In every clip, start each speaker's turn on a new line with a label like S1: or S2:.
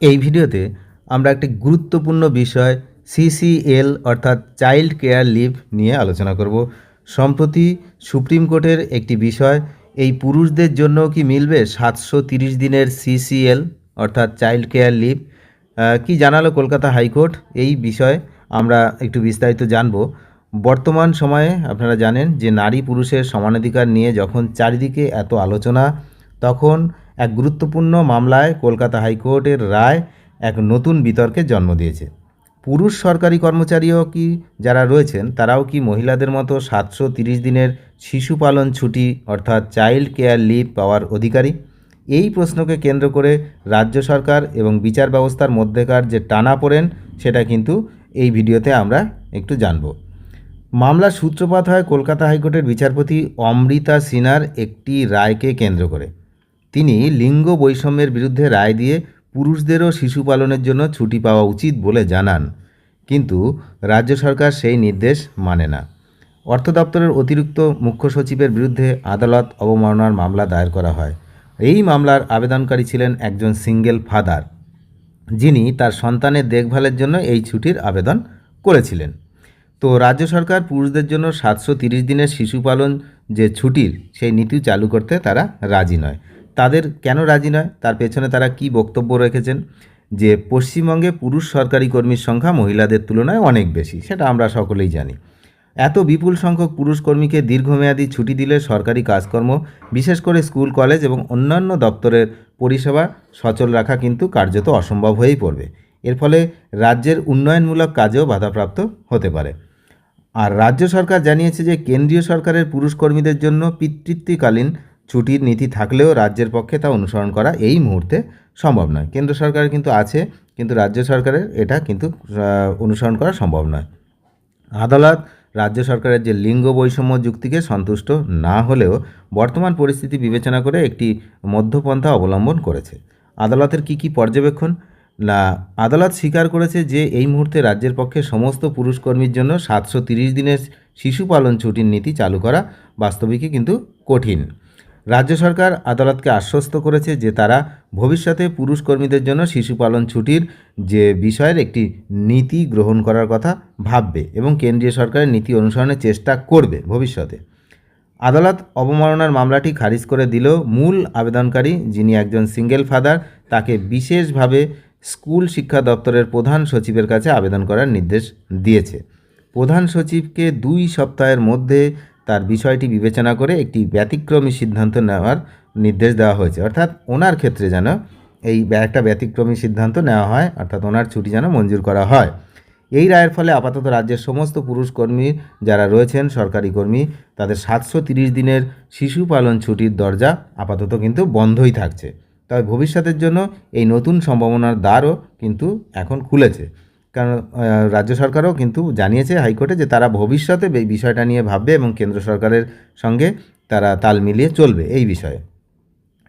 S1: এই ভিডিওতে আমরা একটি গুরুত্বপূর্ণ বিষয় সিসিএল অর্থাৎ চাইল্ড কেয়ার লিভ নিয়ে আলোচনা করব। সম্প্রতি সুপ্রিম কোর্টের একটি বিষয়, এই পুরুষদের জন্য কি মিলবে সাতশো তিরিশ দিনের সিসিএল অর্থাৎ চাইল্ড কেয়ার লিভ কি জানালো কলকাতা হাইকোর্ট? এই বিষয়ে আমরা একটু বিস্তারিত জানব। বর্তমান সময়ে আপনারা জানেন যে নারী পুরুষের সমানাধিকার নিয়ে যখন চারিদিকে এত আলোচনা, তখন এক গুরুত্বপূর্ণ মামলায় কলকাতা হাইকোর্টের রায় এক নতুন বিতর্কের জন্ম দিয়েছে। পুরুষ সরকারি কর্মচারীও কি যারা রয়েছেন, তারাও কি মহিলাদের মতো সাতশো তিরিশ দিনের শিশু পালন ছুটি অর্থাৎ চাইল্ড কেয়ার লিভ পাওয়ার অধিকারী? এই প্রশ্নকে কেন্দ্র করে রাজ্য সরকার এবং বিচার ব্যবস্থার মধ্যেকার যে টানাপোড়েন সেটা কিন্তু এই ভিডিওতে আমরা একটু জানব। মামলার সূত্রপাত হয় কলকাতা হাইকোর্টের বিচারপতি অমৃতা সিনার একটি রায়কে কেন্দ্র করে। তিনি লিঙ্গ বৈষম্যের বিরুদ্ধে রায় দিয়ে পুরুষদেরও শিশু পালনের জন্য ছুটি পাওয়া উচিত বলে জানান। কিন্তু রাজ্য সরকার সেই নির্দেশ মানে না। অর্থ দপ্তরের অতিরিক্ত মুখ্য সচিবের বিরুদ্ধে আদালত অবমাননার মামলা দায়ের করা হয়। এই মামলার আবেদনকারী ছিলেন একজন সিঙ্গেল ফাদার, যিনি তার সন্তানের দেখভালের জন্য এই ছুটির আবেদন করেছিলেন। তো রাজ্য সরকার পুরুষদের জন্য সাতশো তিরিশ দিনের শিশু পালন যে ছুটির, সেই নীতি চালু করতে তারা রাজি নয়। তাদের কেন রাজি নয়? তার পেছনে তারা কি বক্তব্য রেখেছেন? যে পশ্চিমবঙ্গে পুরুষ সরকারি কর্মীর সংখ্যা মহিলাদের তুলনায় অনেক বেশি, সেটা আমরা সকলেই জানি। এত বিপুল সংখ্যক পুরুষ কর্মীকে দীর্ঘমেয়াদী ছুটি দিলে সরকারি কাজকর্ম, বিশেষ করে স্কুল, কলেজ এবং অন্যান্য দপ্তরের পরিষেবা সচল রাখা কিন্তু কার্যত অসম্ভব হয়েই পড়বে। এর ফলে রাজ্যের উন্নয়নমূলক কাজেও বাধাপ্রাপ্ত হতে পারে। আর রাজ্য সরকার জানিয়েছে যে কেন্দ্রীয় সরকারের পুরুষ কর্মীদের জন্য পিতৃত্বকালীন ছুটির নীতি থাকলেও রাজ্যের পক্ষে তা অনুসরণ করা এই মুহূর্তে সম্ভব নয়। কেন্দ্র সরকার কিন্তু আছে, কিন্তু রাজ্য সরকারের এটা কিন্তু অনুসরণ করা সম্ভব নয়। আদালত রাজ্য সরকারের যে লিঙ্গ বৈষম্য যুক্তিকে সন্তুষ্ট না হলেও বর্তমান পরিস্থিতি বিবেচনা করে একটি মধ্যপন্থা অবলম্বন করেছে। আদালতের কি কি পর্যবেক্ষণ? না, আদালত স্বীকার করেছে যে এই মুহূর্তে রাজ্যের পক্ষে সমস্ত পুরুষ কর্মীর জন্য সাতশো দিনের শিশু পালন ছুটির নীতি চালু করা বাস্তবিকই কিন্তু কঠিন। রাজ্য সরকার আদালতকে আশ্বস্ত করেছে যে তারা ভবিষ্যতে পুরুষ কর্মীদের জন্য শিশু পালন ছুটির যে বিষয়ের একটি নীতি গ্রহণ করার কথা ভাববে এবং কেন্দ্রীয় সরকারের নীতি অনুসরণের চেষ্টা করবে ভবিষ্যতে। আদালত অবমাননার মামলাটি খারিজ করে দিলেও মূল আবেদনকারী, যিনি একজন সিঙ্গেল ফাদার, তাকে বিশেষভাবে স্কুল শিক্ষা দপ্তরের প্রধান সচিবের কাছে আবেদন করার নির্দেশ দিয়েছে। প্রধান সচিবকে দুই সপ্তাহের মধ্যে তার বিষয়টি বিবেচনা করে একটি ব্যতিক্রমী সিদ্ধান্ত নেওয়ার নির্দেশ দেওয়া হয়েছে। অর্থাৎ ওনার ক্ষেত্রে যেন এই একটা ব্যতিক্রমী সিদ্ধান্ত নেওয়া হয়, অর্থাৎ ওনার ছুটি যেন মঞ্জুর করা হয়। এই রায়ের ফলে আপাতত রাজ্যের সমস্ত পুরুষ কর্মী যারা রয়েছেন, সরকারি কর্মী, তাদের সাতশো তিরিশ দিনের শিশু পালন ছুটির দরজা আপাতত কিন্তু বন্ধই থাকছে। তবে ভবিষ্যতের জন্য এই নতুন সম্ভাবনার দ্বারও কিন্তু এখন খুলেছে। কারণ রাজ্য সরকারও কিন্তু জানিয়েছে হাইকোর্টে যে তারা ভবিষ্যতে এই বিষয়টা নিয়ে ভাববে এবং কেন্দ্র সরকারের সঙ্গে তারা তাল মিলিয়ে চলবে এই বিষয়ে।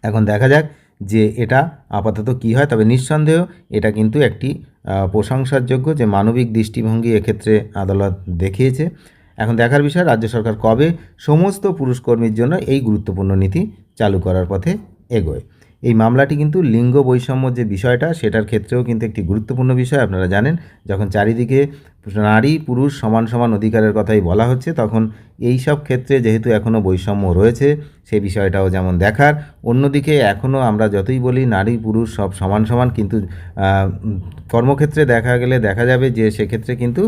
S1: এখন দেখা যাক যে এটা আপাতত কী হয় তবে নিঃসন্দেহ এটা কিন্তু একটি আহ, প্রশংসার যোগ্য যে মানবিক দৃষ্টিভঙ্গি এক্ষেত্রে আদালত দেখিয়েছে। এখন দেখার বিষয় রাজ্য সরকার কবে সমস্ত পুরুষকর্মীর জন্য এই গুরুত্বপূর্ণ নীতি চালু করার পথে এগোয়? এই মামলাটি কিন্তু লিঙ্গ বৈষম্য যে বিষয়টা, সেটার ক্ষেত্রেও কিন্তু একটি গুরুত্বপূর্ণ বিষয়, আপনারা জানেন। যখন চারিদিকে নারী, পুরুষ সমান সমান অধিকারের কথাই বলা হচ্ছে, তখন এই সব ক্ষেত্রে যেহেতু এখনও বৈষম্য রয়েছে সেই বিষয়টাও যেমন দেখার। অন্যদিকে এখনও আমরা যতই বলি, নারী, পুরুষ সব সমান সমান, কিন্তু কর্মক্ষেত্রে দেখা গেলে দেখা যাবে যে সেক্ষেত্রে কিন্তু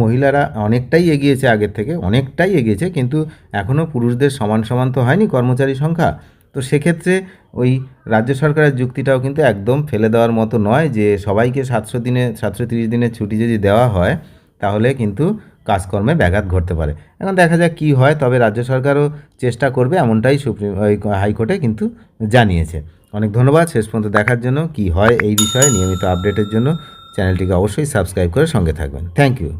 S1: মহিলারা অনেকটাই এগিয়েছে আগের থেকে, অনেকটাই এগিয়েছে, কিন্তু এখনও পুরুষদের সমান সমান তো হয়নি কর্মচারী সংখ্যা। তো সেক্ষেত্রে ওই রাজ্য সরকারের যুক্তিটাও কিন্তু একদম ফেলে দেওয়ার মতো নয় যে সবাইকে সাতশো দিনে, সাতশো তিরিশ দিনের ছুটি যদি দেওয়া হয়, তাহলে কিন্তু কাজকর্মে ব্যাঘাত ঘটতে পারে। এখন দেখা যাক কী হয়, তবে রাজ্য সরকারও চেষ্টা করবে এমনটাই সুপ্রিম, ওই হাইকোর্টে কিন্তু জানিয়েছে। অনেক ধন্যবাদ, শেষ পর্যন্ত দেখার জন্য কি হয় এই বিষয়ে নিয়মিত আপডেটের জন্য চ্যানেলটিকে অবশ্যই সাবস্ক্রাইব করে সঙ্গে থাকবেন। Thank you.